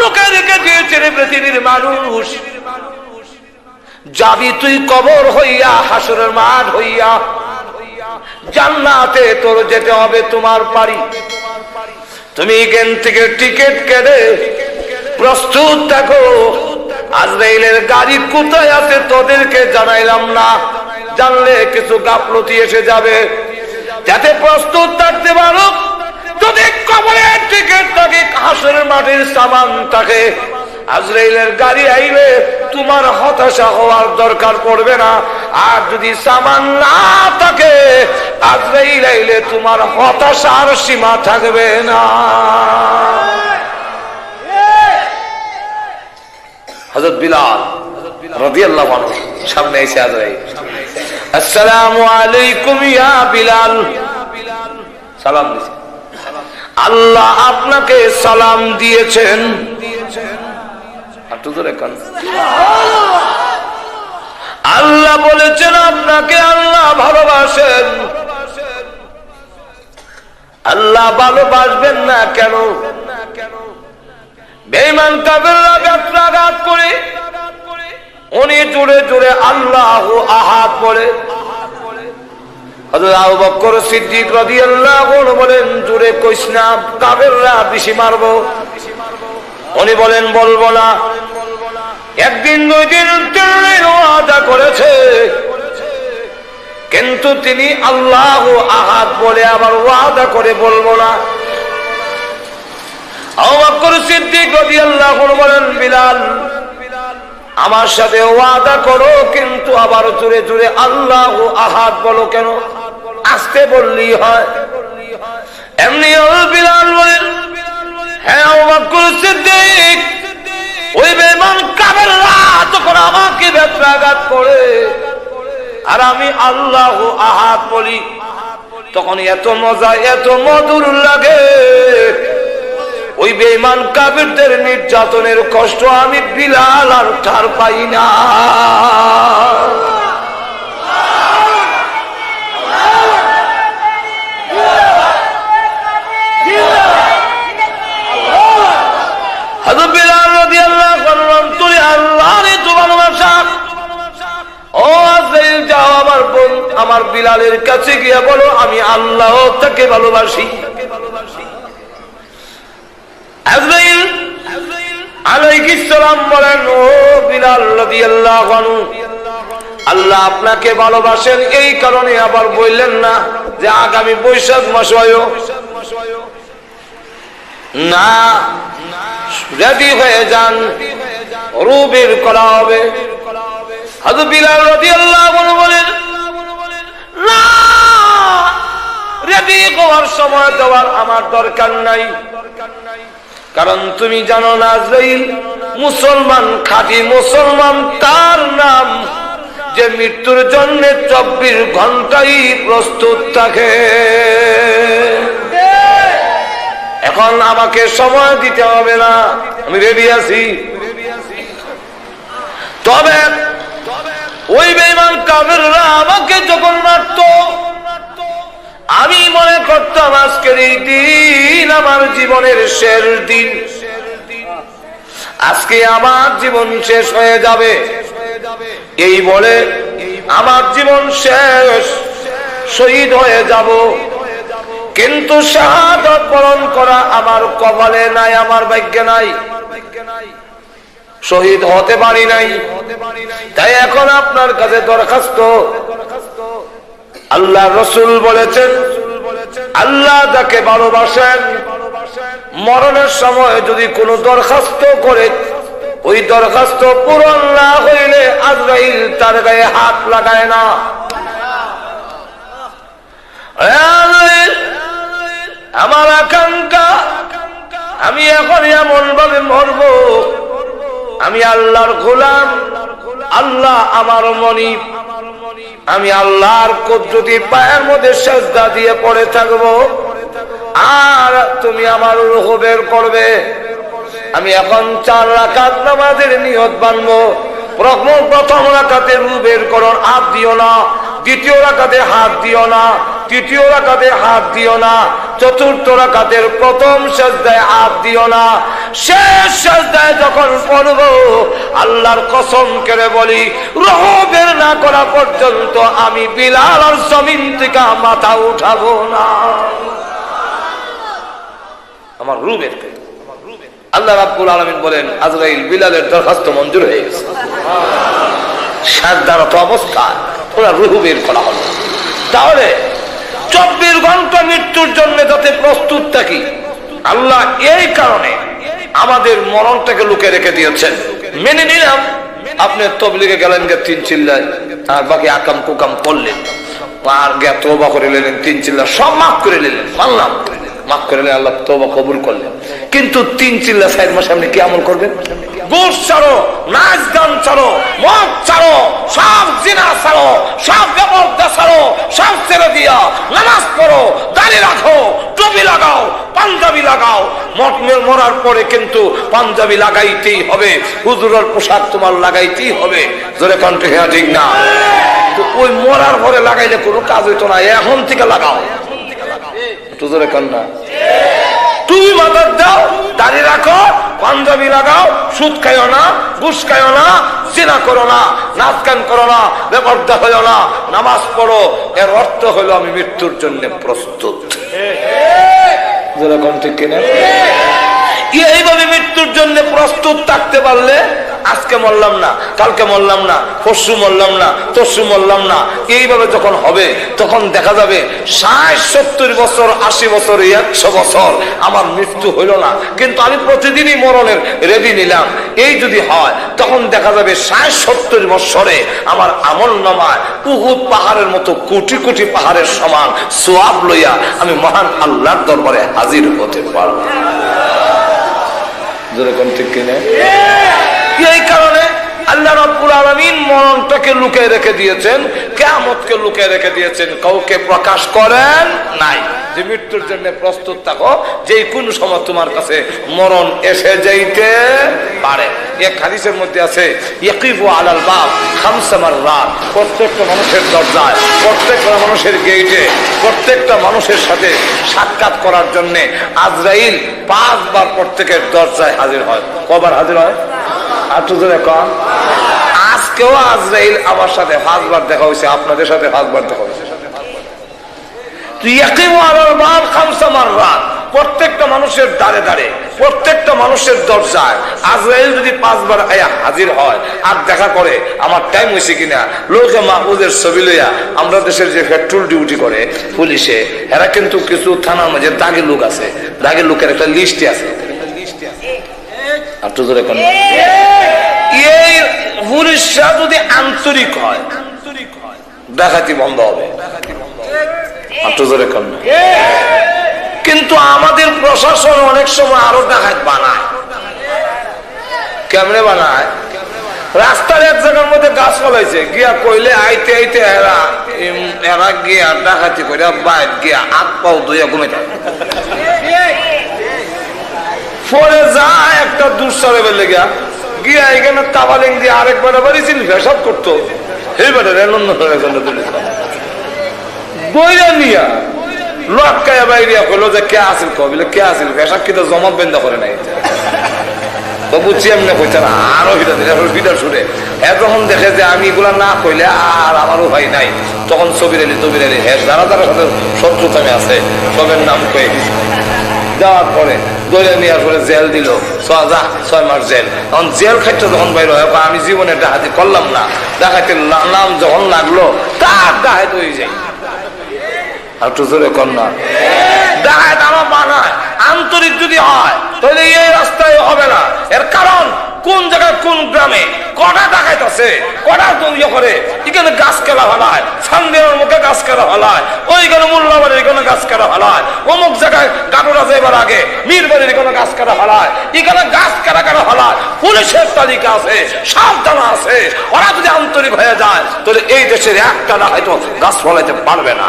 লোকে রেখে দিয়েছে রে পৃথিবীর মানুষ। যাবি তুই কবর হইয়া, হাসরের মাঠ হইয়া। জান্নাতে তোর যেতে হবে তোমার পারি তুমি এখান থেকে টিকিট কেটে প্রস্তুত থাকো। আজরাইলের গাড়ি কোথায় আছে তোদেরকে জানাইলাম না। জানলে কিছু গাফলতি এসে যাবে। যাতে প্রস্তুত থাকতে পারো যদি কবরের টিকিট থাকে হাসরের মাটির সামান থাকে, আজরাইলের গাড়ি আইলে তোমার হতাশা হওয়ার দরকার পড়বে না। আর যদি সামান না থাকে, আজরাইল আইলে তোমার হতাশার সীমা থাকবে না। হজরত বিলাল রাদিয়াল্লাহু সামনে এসে আজরাইল, আসসালামু আলাইকুম ইয়া বিলাল। সালাম দিছে। আল্লাহ আপনাকে সালাম দিয়েছেন। আল্লাহ বলেছেন, আপনাকে আল্লাহ ভালোবাসেন। আল্লাহ ভালোবাসবেন না কেন? বেইমান কাবেররা করে উনি জুড়ে জুড়ে আল্লাহ আহাত বকর বলেন উনি বলেন, বলব না। একদিন, দুই দিন ওয়াদা করেছে। কিন্তু তিনি আল্লাহ আহাদ বলে আবার ওয়াদা করে বলব না। আমার সাথে ওয়াদা করো, কিন্তু আবার জুড়ে জুড়ে আল্লাহ আহাদ বলো কেন? আসতে বললি হয়। এমনি বিলাল বলেন হ্যাঁ অবাকুল সিদ্দিক, ওই বেমান কাবেররা আমাকে ব্যত্রাঘাত করে, আর আমি আল্লাহ আহাদ বলি, তখন এত মজা, এত মধুর লাগে। ওই বেমান কাবিরদের নির্যাতনের কষ্ট আমি বিলাল আর ঠার পাই না হযরত বিলাল রাদিয়াল্লাহু আনহু তুই আল্লাহর এত ভালোবাসা ও আজরাইল যাও আমার বোন আমার বিলালের কাছে গিয়ে বলো, আমি আল্লাহ তাকে ভালোবাসি। আল্লাহ আপনাকে ভালোবাসেন, এই কারণে আবার বললেন না যে আগামী বৈশাখ মাস না, রেডি হয়ে যান রুবের করা হবে। বিলাল রাদিয়াল্লাহু আনহু বলেন রেডি হওয়ার সময় দেওয়ার আমার দরকার নাই। কারণ তুমি জানো নাজরাইল মুসলমান খাঁটি মুসলমান, তার নাম যে মৃত্যুর জন্য চব্বিশ ঘন্টাই প্রস্তুত থাকে। এখন আমাকে সময় দিতে হবে না। আমি রেডি আছি। তবে ওই বেমান কাবেররা আমাকে যখন মারত, আমি মনে করতাম আজকের এই দিন আমার জীবনের শেষ দিন। আজকে আমার জীবন শেষ হয়ে যাবে। এই বলে আমার জীবন শেষ, শহীদ হয়ে যাব। কিন্তু শাহাদত বরণ করা আমার কপালে নাই, আমার ভাগ্যে নাই। শহীদ হতে পারি নাই। তাই এখন আপনার কাছে দরখাস্ত। আল্লাহ রসুল বলেছেন, আল্লাহ যাকে ভালোবাসেন, মরণের সময় যদি কোনো দরখাস্ত করে, ওই দরখাস্ত পূরণ না হইলে আজরাইল তার গায়ে হাত লাগায় না। আমার আকাঙ্ক্ষা, আমি এখন এমন ভাবে মরব। আমি আল্লাহর গোলাম, আল্লাহ আমার মনি আমি আল্লাহর কুদরতি পায়ের মধ্যে সেজদা দিয়ে পড়ে থাকব। আর তুমি আমার রুহ বের করবে। আমি এখন চার রাকাত নামাজের নিয়ত বানবো। প্রথম রাকাতে রু বের করো, হাত দিও না। দ্বিতীয় রাকাতে হাত দিও না। তৃতীয় রাকাতে হাত দিও না। চতুর্থ রাকাতের প্রথম সেজদায় হাত দিও না। শেষ সাজদায় যখন পড়ব, আল্লাহর কসম করে বলি, রহ বের না করা পর্যন্ত আমি বিলাল আর জমিন থেকে মাথা উঠাবো না। আমার রু বের করে। আল্লাহ রাব্বুল আলামিন বলেন, আজরাইল বিলালের দরখাস্ত মঞ্জুর হয়ে গেছে। সারদারত অবস্থায় ওরা রুহু বের করা হলো। তাহলে চব্বিশ ঘণ্টা মৃত্যুর জন্য প্রস্তুত কি? আল্লাহ এই কারণে আমাদের মরণটাকে লুকে রেখে দিয়েছেন। মেনে নিলাম, আপনি তবলিগে গেলেন গে তিন চিল্লায়, আর বাকি আকাম কুকাম করলেন। আর গে তোবা করে নিলেন, তিন চিল্লা সব মাফ করে নিলেন। মানলাম, মাফ করে নিলেন আল্লাহ তোবা কবুল করলেন। কিন্তু তিন চিল্লা সাইড মাসে আপনি কি আমল করবেন? গোস ছাড়ো, নাচ গান ছাড়ো, মদ ছাড়ো, সব জিনা ছাড়ো, সব ব্যবস্থা ছাড়ো, সব ছেড়ে দিয়া নামাজ পড়ো, দাড়ি রাখো, টুপি লাগাও, পাঞ্জাবি লাগাও। মরার পরে কিন্তু পাঞ্জাবি লাগাইতেই হবে, হুজুরের পোশাক তোমার লাগাইতেই হবে। জোরে কণ্ঠে হ্যাঁ ঠিক না? তো ওই মরার পরে লাগাইলে কোনো কাজ হইতো না, এখন থেকে লাগাও। একটু জোরে কন্যা তুমি মাথার দাও, দাড়ি রাখো, পাঞ্জাবি লাগাও, সুদ খাইও না, ঘুষ খাইও না চিনা করো না, নাচ গান করো না, বেপর্দা হইও না, নামাজ পড়ো। এর অর্থ হলো আমি মৃত্যুর জন্য প্রস্তুত। যেরকম ঠিক কিনা? এইভাবে মৃত্যুর জন্য প্রস্তুত থাকতে পারলে আজকে মরলাম না, কালকে মরলাম না, পরশু মরলাম না, তরশু মরলাম না, এইভাবে যখন হবে, তখন দেখা যাবে ষাট, সত্তর বছর, আশি বছর, একশো বছর আমার মৃত্যু হইল না। কিন্তু আমি প্রতিদিনই মরণের রেডি নিলাম। এই যদি হয়, তখন দেখা যাবে ষাট, সত্তর বছরে আমার আমল নামায় উহুদ পাহাড়ের মতো কোটি কোটি পাহাড়ের সমান সোয়াব লইয়া আমি মহান আল্লাহর দরবারে হাজির হতে পারব। এই কারণে আল্লাহ রাব্বুল আলমিন মরণটাকে লুকিয়ে রেখে দিয়েছেন, কিয়ামতকে লুকিয়ে রেখে দিয়েছেন। কাউকে প্রকাশ করেন নাই। যে মৃত্যুর জন্য প্রস্তুত থাকো যে কোন সময় তোমার কাছে মরণ এসে যাইতে পারে। এক হাদিসের মধ্যে আছে, ইয়াকিবু আলাল বাব খামসা মাররাত। প্রত্যেকটা মানুষের দরজায়, প্রত্যেকটা মানুষের গেটে প্রত্যেকটা মানুষের সাথে সাক্ষাৎ করার জন্য আজরাইল পাঁচবার প্রত্যেকের দরজায় হাজির হয়। কবার হাজির হয়? আটু জোরে কম আজকেও আজরাইল আমার সাথে পাঁচবার দেখা হয়েছে, আপনাদের সাথে পাঁচবার দেখা হয়েছে। তুই ইয়াকিমু আলাল বাব খামসা মাররাত। প্রত্যেকটা মানুষের দাঁড়ে দাঁড়ে প্রত্যেকটা মানুষের দরজায় আজরাইল যদি পাঁচবার আয়া হাজির হয় আর দেখা করে আমার টাইম হয়েছে কিনা, লোকে মাহবুদের ছবি লইয়া আমরা দেশের যে পেট্রোল ডিউটি করে, পুলিশে, এরা কিন্তু কিছু থানার মাঝে দাগে লোক আছে। দাগে লোকের একটা লিস্টে আছে। আন্তরিক হয়, ডাকাতি বন্ধ হবে। কোন কিন্তু আমাদের প্রশাসন অনেক সময় আরও ডাকাত বানায়। কেমনে বানায়? রাস্তার এক জায়গার মধ্যে গাছ ফলাইছে, গিয়া কইলে আইতে আইতে এরা এরা গিয়া ডাকাতি করে বাইর গিয়া হাত পাও দুইয়া ঘুমে পরে যায় একটা দুঃসারে বেলে গিয়া গিয়া এখানে তাবালিং দিয়ে আরেকবার বাড়ি ছিল ভেসব করতো। এই বেটা রেলন্দ বইরা নিয়া লটকায়া বাইরিয়া কইলো যে, কে আসিল কবিলে কে আসিল ভেসাব কিন্তু জমা বেন্দা করে নাই? তো আরও শুনে এ দেখে যে আমি এগুলা না কইলে আর আমারও ভাই নাই। তখন হ্যাঁ আছে নাম পরে পরে জেল দিল। ছয় মাস জেল। জেল খাইতে যখন বাইর হয় আমি জীবনে ডাহাতি করলাম না। ডাকাতে নাম যখন লাগল তার ডাহাত হয়ে যায়। আন্তরিক যদি হয়, তাহলে এই রাস্তায় হবে না। এর কারণ, কোন জায়গায় কোন গ্রামে, কটা ডাকাত কটা ইয়ে করে, এখানে গাছ কেলা ফেলায় সান্দের মুখে গাছ কেলা ফেলায়, ওইখানে মোল্লাবাড়ির এখানে গাছ কেলা ফেলায়, অমুক জায়গায় গাটুরা যাইবার আগে মীর বাড়ির এখানে গাছ কাটা ফেলায়, এখানে গাছ কাটা কাটা ফেলায়, পুলিশের তালিকা আছে সাবধান আছে। ওরা যদি আন্তরিক হয়ে যায়, তাহলে এই দেশের একটা না হয়তো গাছ ফলাইতে পারবে না।